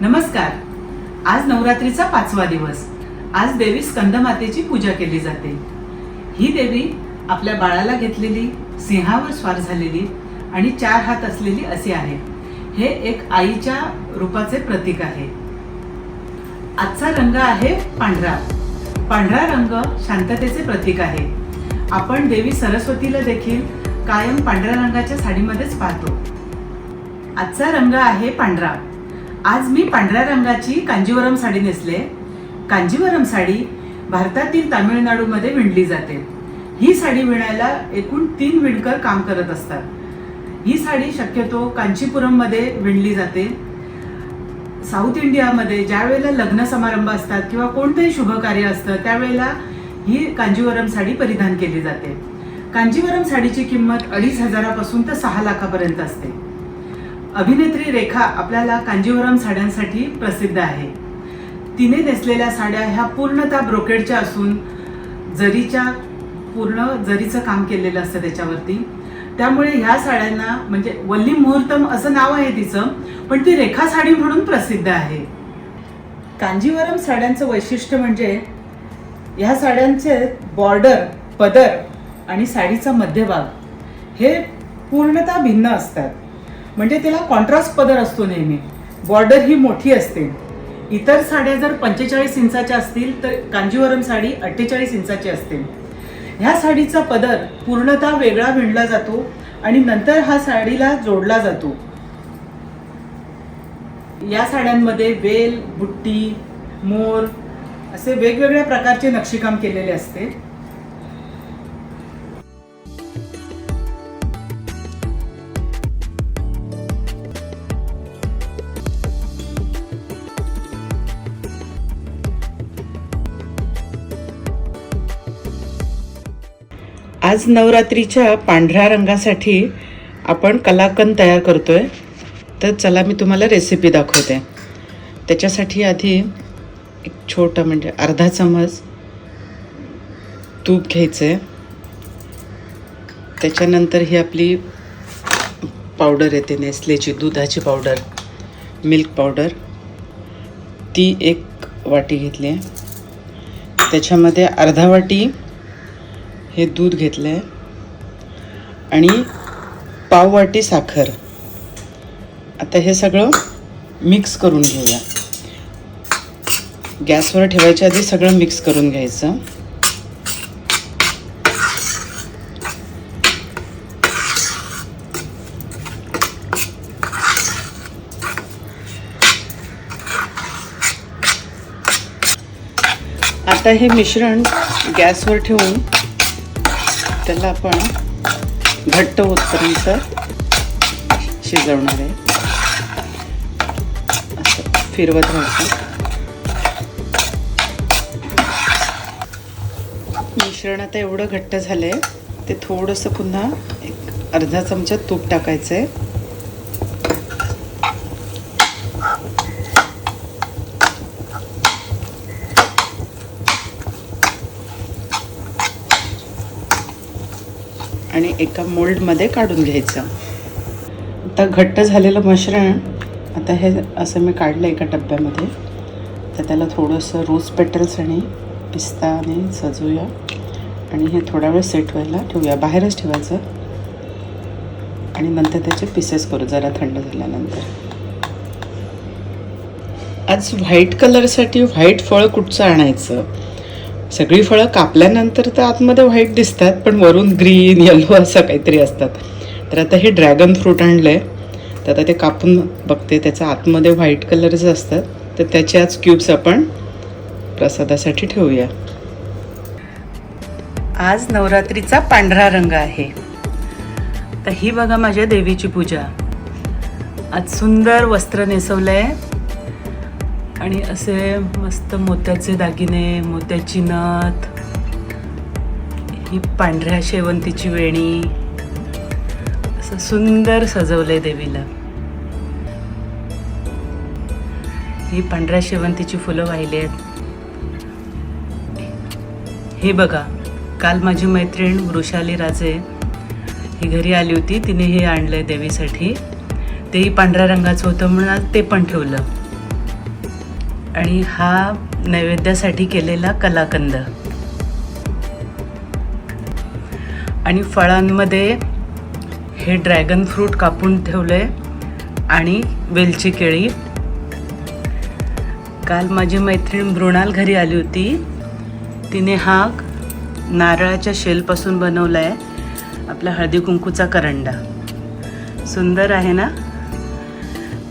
नमस्कार. आज नवरात्रीचा पाचवा दिवस. आज देवी स्कंदमातेची पूजा केली जाते. ही देवी आपल्या बाळाला घेतलेली सिंहावर स्वार झालेली आणि चार हात असलेली असे आहे. हे एक आईच्या रूपाचे प्रतीक आहे. आजचा रंग आहे पांढरा. पांढरा रंग शांततेचे प्रतीक आहे. आपण देवी सरस्वतीला देखील कायम पांढऱ्या रंगाच्या साडीमध्येच पाहतो. आजचा रंग आहे पांढरा. आज मी पांढऱ्या रंगाची कांजीवरम साडी नेसले. कांजीवरम साडी भारतातील तामिळनाडूमध्ये विणली जाते. ही साडी विणायला एकूण तीन विणकर काम करत असतात. ही साडी शक्यतो कांचीपुरममध्ये विणली जाते. साऊथ इंडियामध्ये ज्या वेळेला लग्न समारंभ असतात किंवा कोणतंही शुभकार्य असतं त्यावेळेला ही कांजीवरम साडी परिधान केली जाते. कांजीवरम साडीची किंमत अडीच हजारापासून तर सहा लाखापर्यंत असते. अभिनेत्री रेखा आपल्याला कांजीवरम साड्यांसाठी प्रसिद्ध आहे. तिने नेसलेल्या साड्या ह्या पूर्णतः ब्रोकेडच्या असून जरीच्या पूर्ण जरीचं काम केलेलं असतं त्याच्यावरती. त्यामुळे ह्या साड्यांना म्हणजे वल्ली मुहूर्तम असं नाव आहे तिचं पण ती रेखा साडी म्हणून प्रसिद्ध आहे. कांजीवरम साड्यांचं वैशिष्ट्य म्हणजे ह्या साड्यांचे बॉर्डर पदर आणि साडीचा मध्यभाग हे पूर्णतः भिन्न असतात. म्हणजे त्याला कॉन्ट्रास्ट पदर असतो नेहमी. बॉर्डर ही मोठी असते. इतर साड्या जर पंचेचाळीस इंचाच्या असतील तर कांजीवरम साडी अठ्ठेचाळीस इंचाची असते. ह्या साडीचा पदर पूर्णतः वेगळा विणला जातो आणि नंतर हा साडीला जोडला जातो. या साड्यांमध्ये वेल बुट्टी मोर असे वेगवेगळ्या प्रकारचे नक्षीकाम केलेले असते. आज नवरात्रीच्या पांढऱ्या रंगासाठी आपण कलाकंद तयार करतो आहे तर चला मी तुम्हाला रेसिपी दाखवते. त्याच्यासाठी आधी एक छोटं म्हणजे अर्धा चमच तूप घ्यायचं आहे त्याच्यानंतर ही आपली पावडर येते नेसलेची दुधाची पावडर मिल्क पावडर. ती एक वाटी घेतली आहे. त्याच्यामध्ये अर्धा वाटी हे दूध घेतलं आहे आणि पाव वाटी साखर. आता हे सगळं मिक्स करून घेऊया. गॅसवर ठेवायच्या आधी सगळं मिक्स करून घ्यायचं. आता हे मिश्रण गॅसवर ठेवून त्याला आपण घट्ट होतपर्यंत शिजवणार आहे. असं फिरवत राहायचं मिश्रण आता एवढं घट्ट झालं आहे ते थोडंसं पुन्हा एक अर्धा चमचा तूप टाकायचं आहे आणि एका मोल्डमध्ये काढून घ्यायचं. आता घट्ट झालेलं मिश्रण आता हे असं मी काढलं एका डब्यामध्ये. तर त्याला थोडंसं रोज पेटल्स आणि पिस्ताने सजवूया आणि हे थोडा वेळ सेट व्हायला ठेवूया. बाहेरच ठेवायचं. आणि नंतर त्याचे पीसेस करू जरा थंड झाल्यानंतर. आज व्हाईट कलरसाठी व्हाईट फळ कुठचं आणायचं? सगळी फळं कापल्यानंतर तर आतमध्ये व्हाईट दिसतात पण वरून ग्रीन येलो असं काहीतरी असतात. तर आता हे ड्रॅगन फ्रूट आणलं आहे तर आता ते कापून बघते त्याचं आतमध्ये व्हाईट कलरचं असतात. तर त्याचे आज क्यूब्स आपण प्रसादासाठी ठेवूया. आज नवरात्रीचा पांढरा रंग आहे. तर ही बघा माझ्या देवीची पूजा. आज सुंदर वस्त्र नेसवलं आहे आणि असे मस्त मोत्याचे दागिने मोत्याची नथ ही पांढऱ्या शेवंतीची वेणी असं सुंदर सजवलंय देवीला. ही पांढऱ्या शेवंतीची फुलं वाहिली आहेत. हे बघा काल माझी मैत्रीण वृषाली राजे ही घरी आली होती तिने हे आणलंय देवीसाठी. तेही पांढऱ्या रंगाचं होतं म्हणून ते पण ठेवलं. आणि हा नैवेद्यासाठी केलेला कलाकंद. आणि फळांमध्ये हे ड्रॅगन फ्रूट कापून ठेवलंय आणि वेलची केळी. काल माझी मैत्रीण मृणाल घरी आली होती. तिने हा नारळाच्या शेलपासून बनवला आहे आपला हळदी कुंकूचा करंडा. सुंदर आहे ना?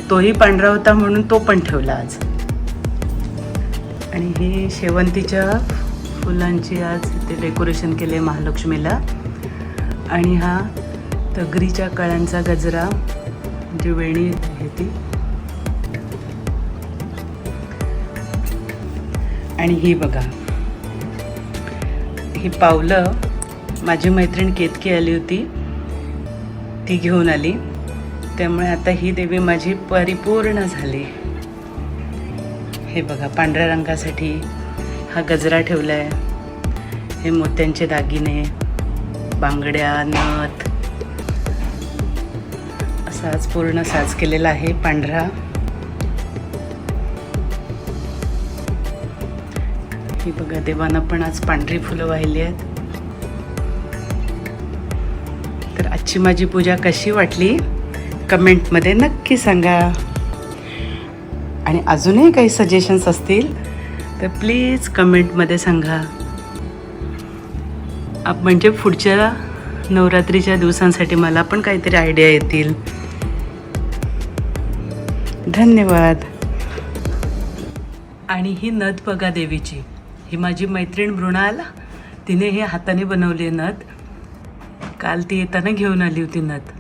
तोही पांढरा होता म्हणून तो पण ठेवला आज. आणि हे शेवंतीच्या फुलांची आज इथे डेकोरेशन केले महालक्ष्मीला. आणि हा तगरीच्या कळ्यांचा गजरा जी वेणी आहे ती. आणि ही बघा ही पावलं माझी मैत्रीण केतकी आली होती ती घेऊन आली. त्यामुळे आता ही देवी माझी परिपूर्ण झाली. हे बघा पांढऱ्या रंगासाठी हा गजरा ठेवला आहे हे मोत्यांचे दागिने बांगड्या नथ. असा आज पूर्ण साज केलेला आहे पांढरा. ही बघा देवानं पण आज पांढरी फुलं वाहिली आहेत. तर आजची माझी पूजा कशी वाटली? कमेंटमध्ये नक्की सांगा. आणि अजूनही काही सजेशन्स असतील तर प्लीज कमेंटमध्ये सांगा. आप- म्हणजे पुढच्या नवरात्रीच्या दिवसांसाठी मला पण काहीतरी आयडिया येतील. धन्यवाद. आणि ही नथ बघा देवीची. ही माझी मैत्रीण मृणाल तिने हे हाताने बनवली आहे नथ. काल ती येताना घेऊन आली होती नथ.